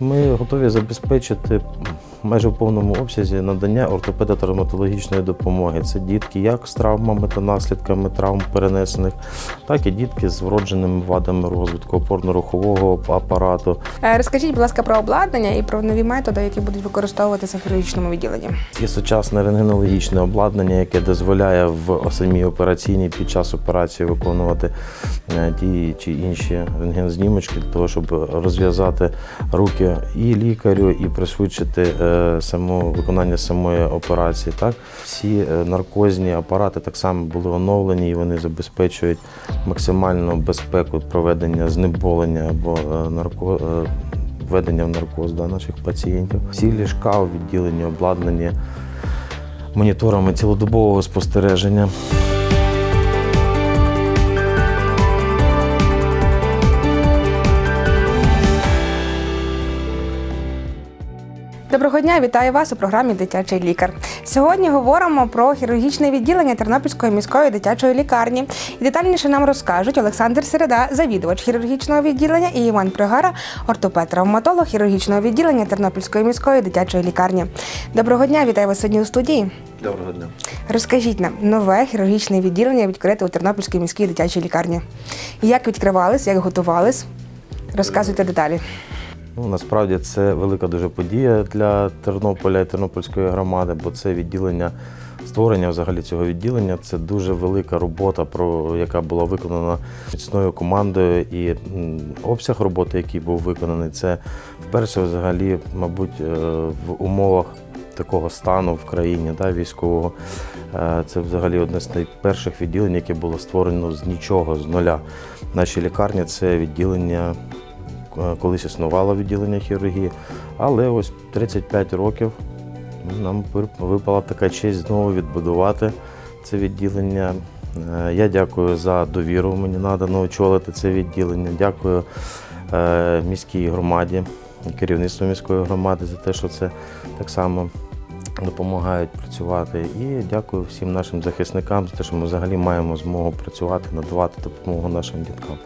Ми готові забезпечити майже в повному обсязі надання ортопедо-травматологічної допомоги. Це дітки як з травмами та наслідками травм перенесених, так і дітки з вродженими вадами розвитку опорно-рухового апарату. Е, Розкажіть, будь ласка, про обладнання і про нові методи, які будуть використовуватися в хірургічному відділенні. Є сучасне рентгенологічне обладнання, яке дозволяє в самій операційній під час операції виконувати е, ті чи інші рентгензнімочки для того, щоб розв'язати руки і лікарю, і пришвидшити е, само виконання самої операції. Так всі е, наркозні апарати так само були оновлені і вони забезпечують максимальну безпеку проведення знеболення або е, нарко. е, введення в наркоз да, наших пацієнтів. Всі ліжка у відділенні обладнані моніторами цілодобового спостереження. Доброго дня, вітаю вас у програмі Дитячий лікар. Сьогодні говоримо про хірургічне відділення Тернопільської міської дитячої лікарні. І детальніше нам розкажуть Олександр Середа, завідувач хірургічного відділення, і Іван Пригара, ортопед-травматолог хірургічного відділення Тернопільської міської дитячої лікарні. Доброго дня, вітаю вас сьогодні у студії. Доброго дня. Розкажіть нам, нове хірургічне відділення відкрите у Тернопільській міській дитячій лікарні. Як відкривались, як готувались? Розказуйте деталі. Ну, насправді це велика дуже подія для Тернополя і Тернопільської громади, бо це відділення, створення взагалі цього відділення це дуже велика робота, про яка була виконана міцною командою. І обсяг роботи, який був виконаний, це вперше взагалі, мабуть, е, в умовах такого стану в країні да, військового. Е, Це взагалі одне з найперших відділень, яке було створено з нічого, з нуля. Наші лікарні це відділення колись існувало відділення хірургії, але ось 35 років нам випала така честь знову відбудувати це відділення. Е, Я дякую за довіру мені надано очолити це відділення. Дякую е, міській громаді, керівництву міської громади за те, що це так само допомагають працювати. І дякую всім нашим захисникам за те, що ми взагалі маємо змогу працювати, надавати допомогу нашим діткам.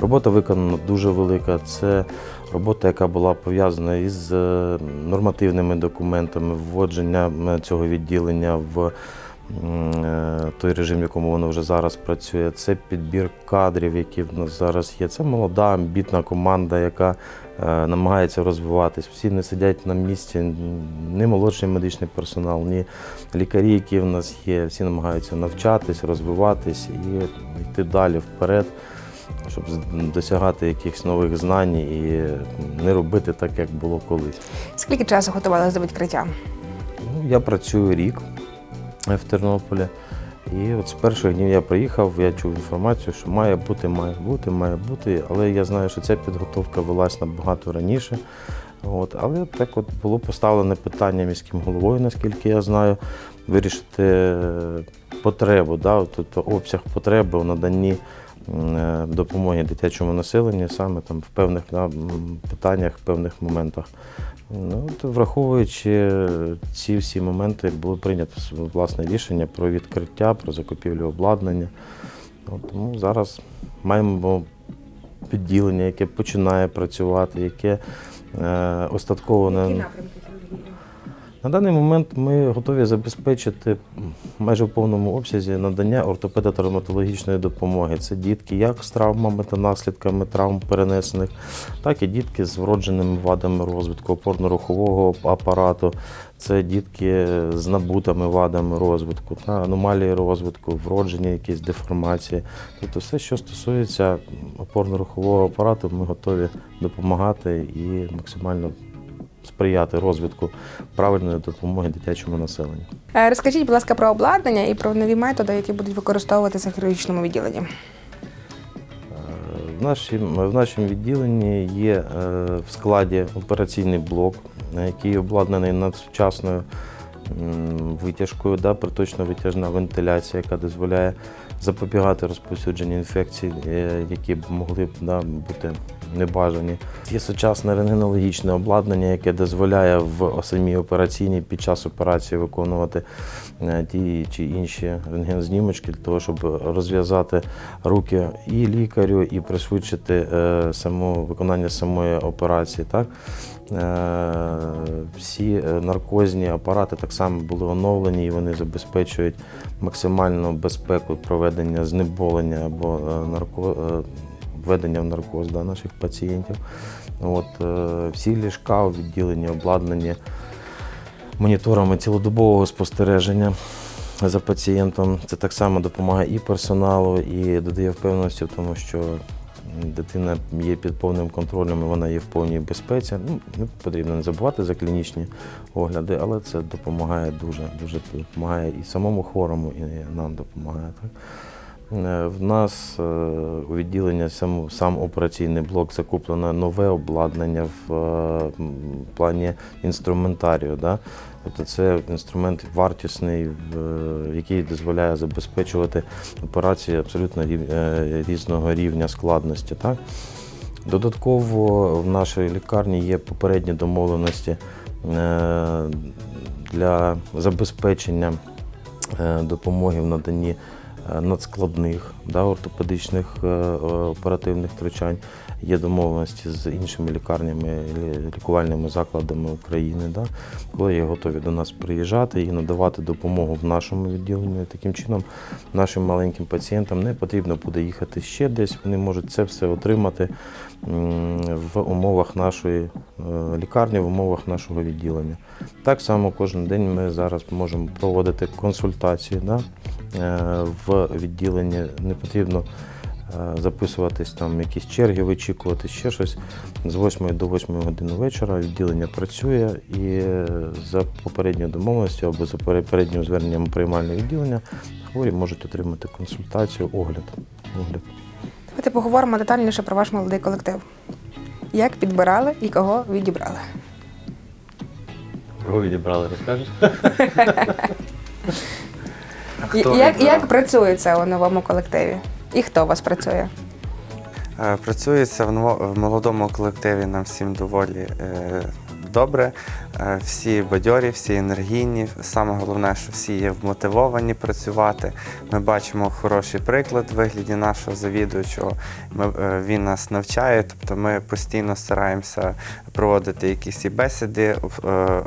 Робота виконана дуже велика. Це робота, яка була пов'язана із е, нормативними документами, вводженням е, цього відділення в е, той режим, в якому воно вже зараз працює. Це підбір кадрів, які в нас зараз є. Це молода, амбітна команда, яка е, намагається розвиватись. Всі не сидять на місці, ні молодший медичний персонал, ні лікарі, які в нас є. Всі намагаються навчатись, розвиватись і йти далі вперед щоб досягати якихось нових знань і не робити так, як було колись. Скільки часу готувалися до відкриття? Ну, я працюю рік в Тернополі. І от з перших днів я приїхав, я чув інформацію, що має бути, має бути, має бути. Але я знаю, що ця підготовка велась набагато раніше. От, але так от було поставлене питання міським головою, наскільки я знаю, вирішити е, потребу, да, тобто обсяг потреби у наданні допомоги дитячому населенню саме там в певних да, питаннях, в певних моментах. Ну, от, враховуючи ці всі моменти, було прийнято власне рішення про відкриття, про закупівлю обладнання. От, тому зараз маємо відділення, яке починає працювати, яке е, остатково не, на даний момент ми готові забезпечити майже в повному обсязі надання ортопедо-травматологічної допомоги. Це дітки як з травмами та наслідками травм перенесених, так і дітки з вродженими вадами розвитку опорно-рухового апарату. Це дітки з набутими вадами розвитку, та аномалії розвитку, вроджені якісь деформації. Тобто все, що стосується опорно-рухового апарату, ми готові допомагати і максимально сприяти розвитку правильної допомоги дитячому населенню. Е, Розкажіть, будь ласка, про обладнання і про нові методи, які будуть використовуватися в хірургічному відділенні. Е, В нашому, в нашому відділенні є е, в складі операційний блок, е, який обладнаний надсучасною витяжкою, да, проточно-витяжна вентиляція, яка дозволяє запобігати розповсюдженню інфекцій, е, які б могли б да, бути небажані. Є сучасне рентгенологічне обладнання, яке дозволяє в самій операційній під час операції виконувати е, ті чи інші рентгензнімочки для того, щоб розв'язати руки і лікарю, і пришвидшити е, само виконання самої операції. Так? Е, Всі е, наркозні апарати так само були оновлені і вони забезпечують максимальну безпеку проведення знеболення або е, нарко... введення в наркоз да, наших пацієнтів. От, всі ліжка у відділенні обладнані моніторами цілодобового спостереження за пацієнтом. Це так само допомагає і персоналу, і додає впевненості в тому, що дитина є під повним контролем і вона є в повній безпеці. Ну, потрібно не забувати за клінічні огляди, але це допомагає дуже, дуже допомагає і самому хворому, і нам допомагає. Так? Е, В нас е, у відділенні сам, сам операційний блок закуплено нове обладнання в е, плані інструментарію. Да? Тобто це інструмент вартісний, який дозволяє забезпечувати операції абсолютно різного рівня складності. Так? Додатково в нашій лікарні є попередні домовленості для забезпечення допомоги в наданні надскладних да, ортопедичних е, е, оперативних втручань. Є домовленості з іншими лікарнями, лікувальними закладами України, да, коли є готові до нас приїжджати і надавати допомогу в нашому відділенні. Таким чином нашим маленьким пацієнтам не потрібно буде їхати ще десь. Вони можуть це все отримати в умовах нашої е, лікарні, в умовах нашого відділення. Так само кожен день ми зараз можемо проводити консультації да, е, в відділенні. Не потрібно е, записуватись там якісь черги, вичікувати ще щось. З 8 до 8 години вечора відділення працює і е, за попередньою домовленістю або за попереднім зверненням приймального відділення хворі можуть отримати консультацію, огляд. огляд. Давайте поговоримо детальніше про ваш молодий колектив. Як підбирали і кого відібрали? Кого відібрали, розкажеш? Хто як, відбирав? як працюється у новому колективі? І хто у вас працює? Е, Працюється в ново- в молодому колективі нам всім доволі е, добре. Е, Всі бадьорі, всі енергійні. Саме головне, що всі є вмотивовані працювати. Ми бачимо хороший приклад в вигляді нашого завідуючого. Ми, е, він нас навчає, тобто ми постійно стараємося проводити якісь і бесіди. е,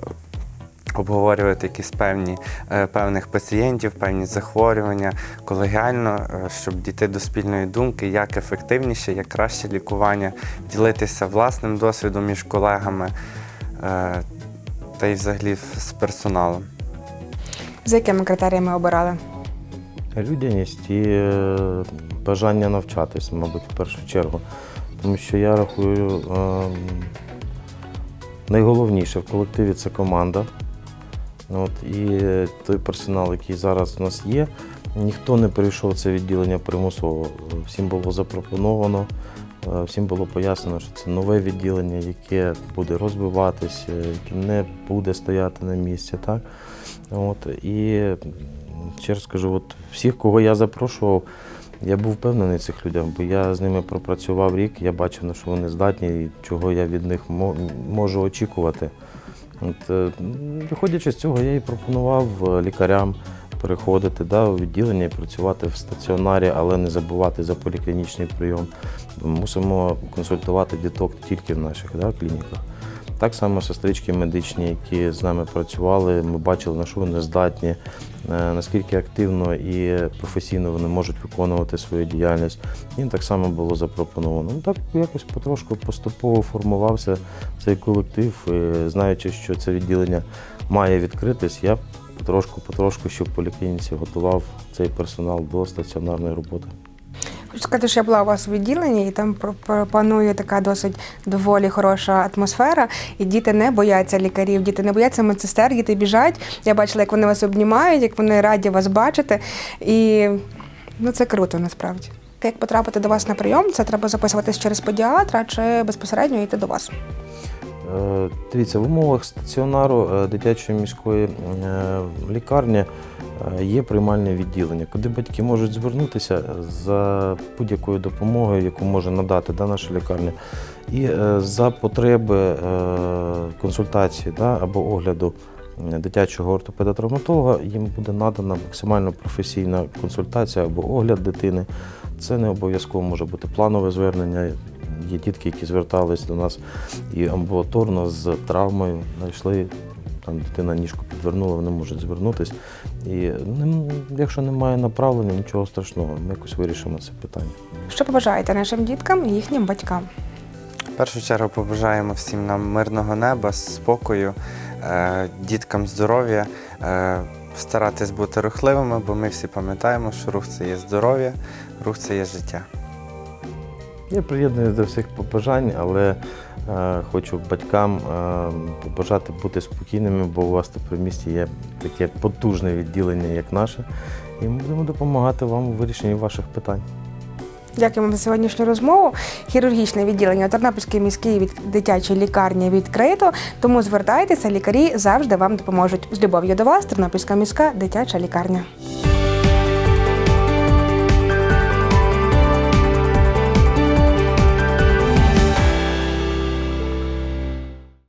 Обговорювати якісь певні е, певних пацієнтів, певні захворювання колегіально, е, щоб дійти до спільної думки, як ефективніше, як краще лікування, ділитися власним досвідом між колегами е, та й взагалі з персоналом. За якими критеріями обирали? Людяність і бажання навчатись, мабуть, в першу чергу. Тому що я рахую, ем, найголовніше в колективі це команда. От, і той персонал, який зараз у нас є, ніхто не прийшов це відділення примусово. Всім було запропоновано, е, всім було пояснено, що це нове відділення, яке буде розвиватися, яке не буде стояти на місці. Так? От, і ще раз кажу, от всіх, кого я запрошував, я був впевнений цих людях, бо я з ними пропрацював рік, я бачив, що вони здатні і чого я від них можу очікувати. От, е, виходячи з цього, я і пропонував е, лікарям переходити да, у відділення і працювати в стаціонарі, але не забувати за поліклінічний прийом. Мусимо консультувати діток тільки в наших да, клініках. Так само сестрички медичні, які з нами працювали, ми бачили, на що вони здатні, е, наскільки активно і професійно вони можуть виконувати свою діяльність. Їм так само було запропоновано. Ну так якось потрошку поступово формувався цей колектив, і, знаючи, що це відділення має відкритись, я потрошку-потрошку, що в поліклініці готував цей персонал до стаціонарної роботи. Хочу сказати, що я була у вас у відділенні, і там панує така досить доволі хороша атмосфера. І діти не бояться лікарів, діти не бояться медсестер, діти біжать. Я бачила, як вони вас обнімають, як вони раді вас бачити. І ну, це круто насправді. Як потрапити до вас на прийом, це треба записуватись через педіатра чи безпосередньо йти до вас. Е, Дивіться, в умовах стаціонару е, дитячої міської е, лікарні є приймальне відділення, куди батьки можуть звернутися за будь-якою допомогою, яку може надати да, наша лікарня. І е, за потреби е, консультації да, або огляду е, дитячого ортопеда-травматолога їм буде надана максимально професійна консультація або огляд дитини. Це не обов'язково може бути планове звернення. Є дітки, які звертались до нас і амбулаторно з травмою, знайшли. Там дитина ніжку підвернула, вони можуть звернутися. І нем- якщо немає направлення, нічого страшного, ми якось вирішимо це питання. Що побажаєте нашим діткам і їхнім батькам? В першу чергу побажаємо всім нам мирного неба, спокою, е, діткам здоров'я, е, старатись бути рухливими, бо ми всі пам'ятаємо, що рух це є здоров'я, рух це є життя. Я приєднуюсь до всіх побажань, але е, хочу батькам е, побажати бути спокійними, бо у вас тепер в місті є таке потужне відділення, як наше, і ми будемо допомагати вам у вирішенні ваших питань. Дякуємо за сьогоднішню розмову. Хірургічне відділення у Тернопільській міській від дитячої лікарні відкрито. Тому звертайтеся, лікарі завжди вам допоможуть. З любов'ю до вас, Тернопільська міська дитяча лікарня.